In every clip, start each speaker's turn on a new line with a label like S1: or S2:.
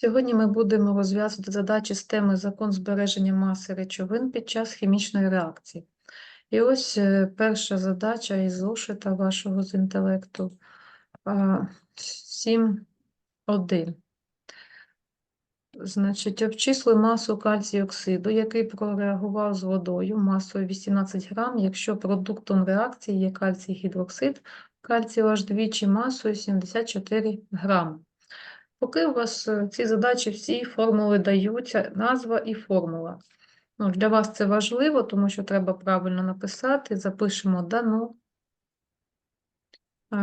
S1: Сьогодні ми будемо розв'язувати задачі з теми закон збереження маси речовин під час хімічної реакції. І ось е, перша задача із зошита вашого з інтелекту 7.1. Значить, обчисли масу кальцію оксиду, який прореагував з водою масою 18 грам, якщо продуктом реакції є кальцій гідроксид, кальцію аж двічі масою 74 грами. Поки у вас е, ці задачі всі формули даються, назва і формула. Ну, для вас це важливо, тому що треба правильно написати. Запишемо дано,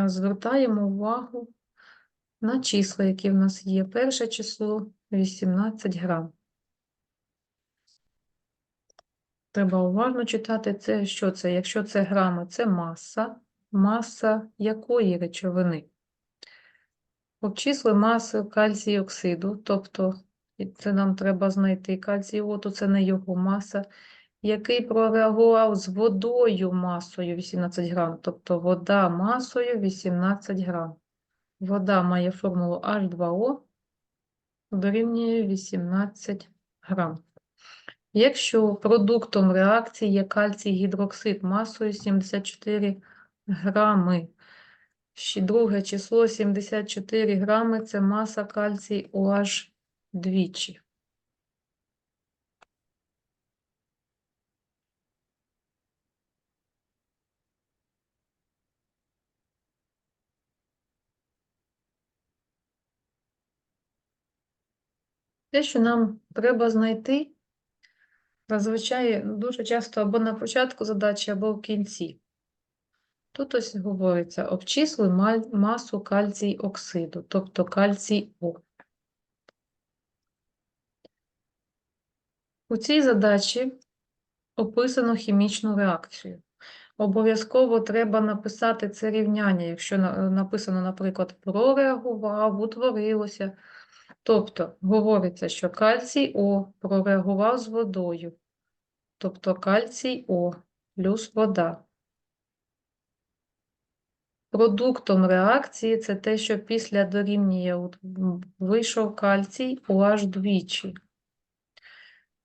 S1: звертаємо увагу на числа, які в нас є. Перше число 18 грам. Треба уважно читати це, що це. Якщо це грами, це маса. Маса якої речовини? Обчисли масу кальцію оксиду, тобто це нам треба знайти кальцій оту, це не його маса, який прореагував з водою масою 18 грам, тобто вода масою 18 грам. Вода має формулу H2O, дорівнює 18 грам. Якщо продуктом реакції є кальцій гідроксид масою 74 грами, Ще друге число 74 грами це маса кальцій OH двічі. Те, що нам треба знайти, зазвичай дуже часто або на початку задачі, або в кінці. Тут ось говориться, обчисли масу кальцій оксиду, тобто кальцій О. У цій задачі описано хімічну реакцію. Обов'язково треба написати це рівняння, якщо написано, наприклад, прореагував, утворилося. Тобто говориться, що кальцій О прореагував з водою, тобто кальцій О плюс вода. Продуктом реакції це те, що після дорівнює вийшов кальцій OH двічі.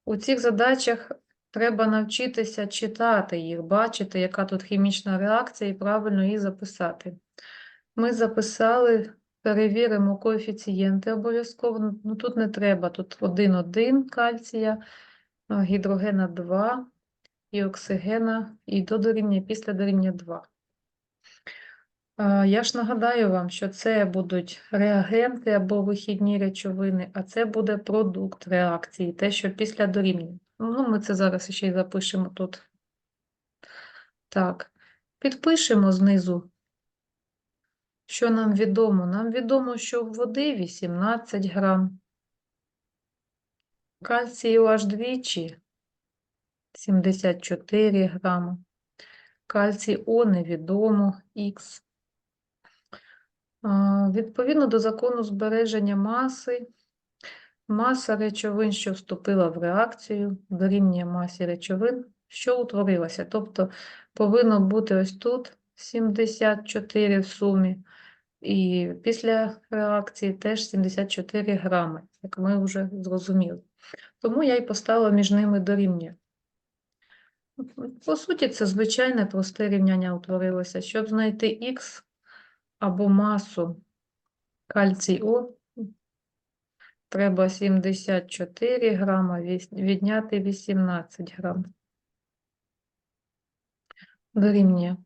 S1: У цих задачах треба навчитися читати їх, бачити, яка тут хімічна реакція, і правильно її записати. Ми записали, перевіримо коефіцієнти обов'язково. Ну, тут не треба, тут 1,1 кальція, гідрогена 2 і оксигена, і до дорівнює, після дорівнює 2. Я ж нагадаю вам, що це будуть реагенти або вихідні речовини, а це буде продукт реакції, те, що після дорівнює. Ну, ми це зараз ще й запишемо тут. Так, підпишемо знизу, що нам відомо. Нам відомо, що в води 18 грам. Кальцію аж двічі 74 грами. Кальцій О невідомо Х. Відповідно до закону збереження маси, маса речовин, що вступила в реакцію, дорівнює масі речовин, що утворилася. Тобто повинно бути ось тут 74 в сумі, і після реакції теж 74 грами, як ми вже зрозуміли. Тому я й поставила між ними дорівнює. По суті, це звичайне просте рівняння утворилося. Щоб знайти х або масу кальцій О, треба 74 грама відняти 18 грам. Дорівнює.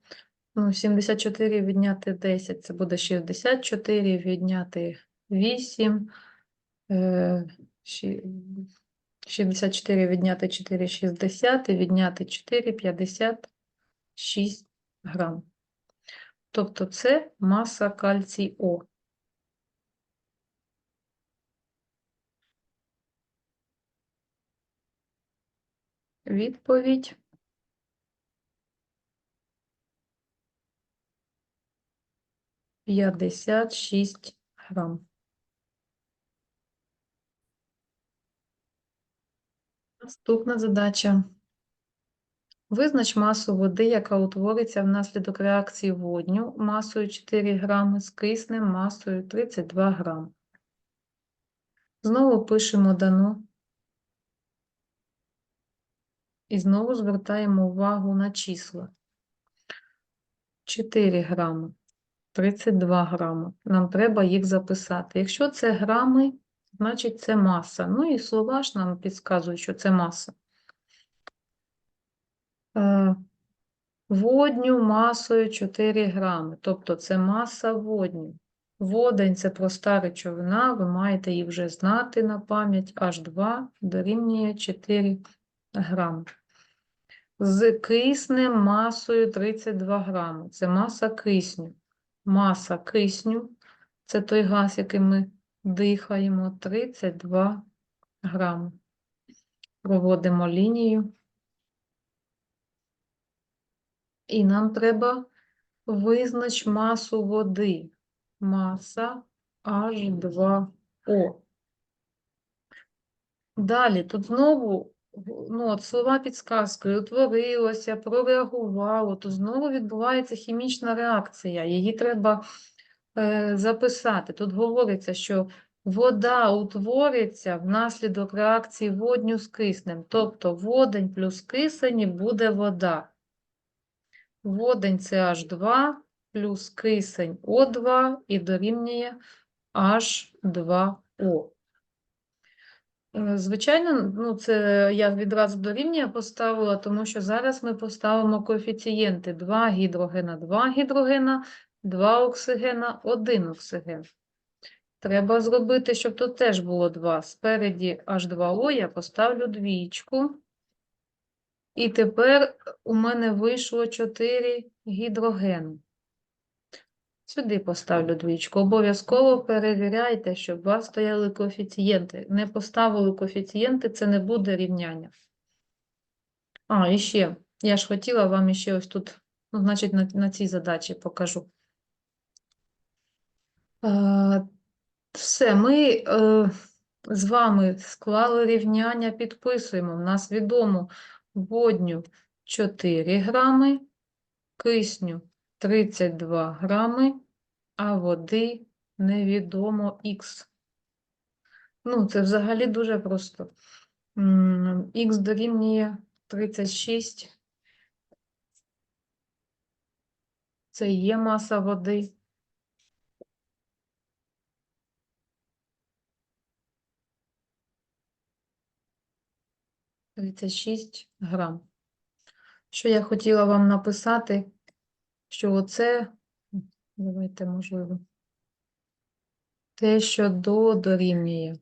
S1: Ну, 74 відняти 10, це буде 64, відняти 8, е, 64 відняти 4, 60, і відняти 4, 56 грам. Тобто це маса кальцій О. Відповідь. П'ятдесят шість грам. Наступна задача. Визнач масу води, яка утвориться внаслідок реакції водню масою 4 грами з киснем масою 32 грам. Знову пишемо дано. І знову звертаємо увагу на числа. 4 грами, 32 грами. Нам треба їх записати. Якщо це грами, значить це маса. Ну і слова ж нам підказують, що це маса. Е, Водню масою 4 грами, тобто це маса водню. Водень – це проста речовина, ви маєте її вже знати на пам'ять. H2 дорівнює 4 грами. З киснем масою 32 грами. Це маса кисню. Маса кисню – це той газ, яким ми дихаємо, 32 грами. Проводимо лінію. І нам треба визнач масу води. Маса H2O. Далі, тут знову ну, от слова підсказкою утворилося, прореагувало, то знову відбувається хімічна реакція. Її треба е, записати. Тут говориться, що вода утвориться внаслідок реакції водню з киснем. Тобто водень плюс кисень буде вода. Водень це H2 плюс кисень O2 і дорівнює H2O. Е, Звичайно, ну це я відразу дорівнює поставила, тому що зараз ми поставимо коефіцієнти 2 гідрогена, 2 гідрогена, 2 оксигена, 1 оксиген. Треба зробити, щоб тут теж було 2. Спереді H2O я поставлю двічку. І тепер у мене вийшло 4 гідрогени. Сюди поставлю двічку. Обов'язково перевіряйте, щоб у вас стояли коефіцієнти. Не поставили коефіцієнти, це не буде рівняння. А, і ще. Я ж хотіла вам ще ось тут, ну, значить, на, на цій задачі покажу. Е, все, ми е, з вами склали рівняння, підписуємо. У нас відомо водню 4 грами, кисню 32 грами, а води невідомо х. Ну, це взагалі дуже просто. Х дорівнює 36. Це є маса води. Тридцять шість грам. Що я хотіла вам написати, що оце, давайте, можливо, те, що до дорівнює,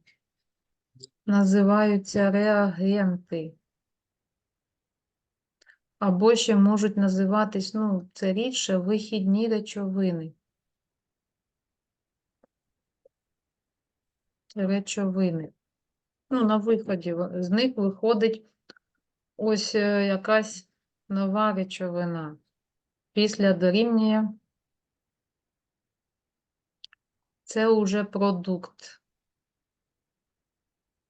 S1: називаються реагенти. Або ще можуть називатись, ну, це рідше, вихідні речовини. Речовини. Ну, на виході з них виходить ось е, якась нова речовина. Після дорівнює це уже продукт.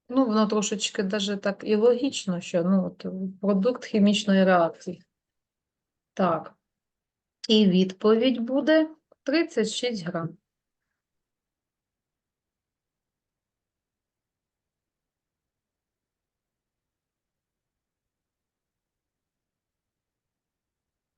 S1: Ну, воно трошечки даже так і логічно, що ну, от, продукт хімічної реакції. Так. І відповідь буде 36 грам.